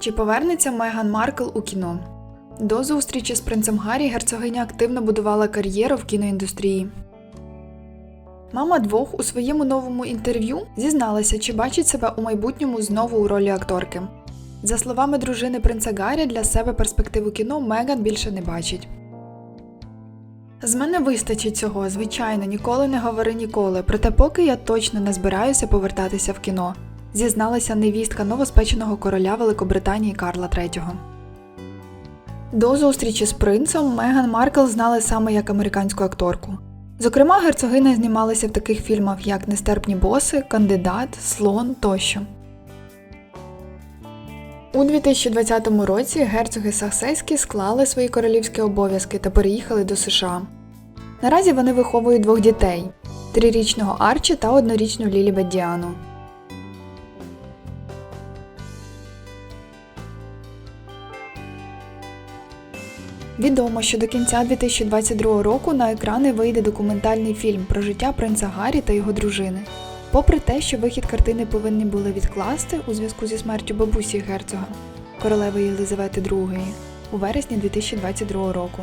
Чи повернеться Меган Маркл у кіно? До зустрічі з принцем Гаррі герцогиня активно будувала кар'єру в кіноіндустрії. Мама двох у своєму новому інтерв'ю зізналася, чи бачить себе у майбутньому знову у ролі акторки. За словами дружини принца Гаррі, для себе перспективу кіно Меган більше не бачить. З мене вистачить цього, звичайно, ніколи не говори ніколи, проте поки я точно не збираюся повертатися в кіно, зізналася невістка новоспеченого короля Великобританії Карла III. До зустрічі з принцем Меган Маркл знали саме як американську акторку. Зокрема, герцогиня знімалася в таких фільмах, як Нестерпні боси, Кандидат, Слон тощо. У 2020 році герцоги Саксейські склали свої королівські обов'язки та переїхали до США. Наразі вони виховують двох дітей трирічного Арчі та однорічну Лілібет Діану. Відомо, що до кінця 2022 року на екрани вийде документальний фільм про життя принца Гаррі та його дружини. Попри те, що вихід картини повинні були відкласти у зв'язку зі смертю бабусі герцога, королеви Єлизавети II, у вересні 2022 року.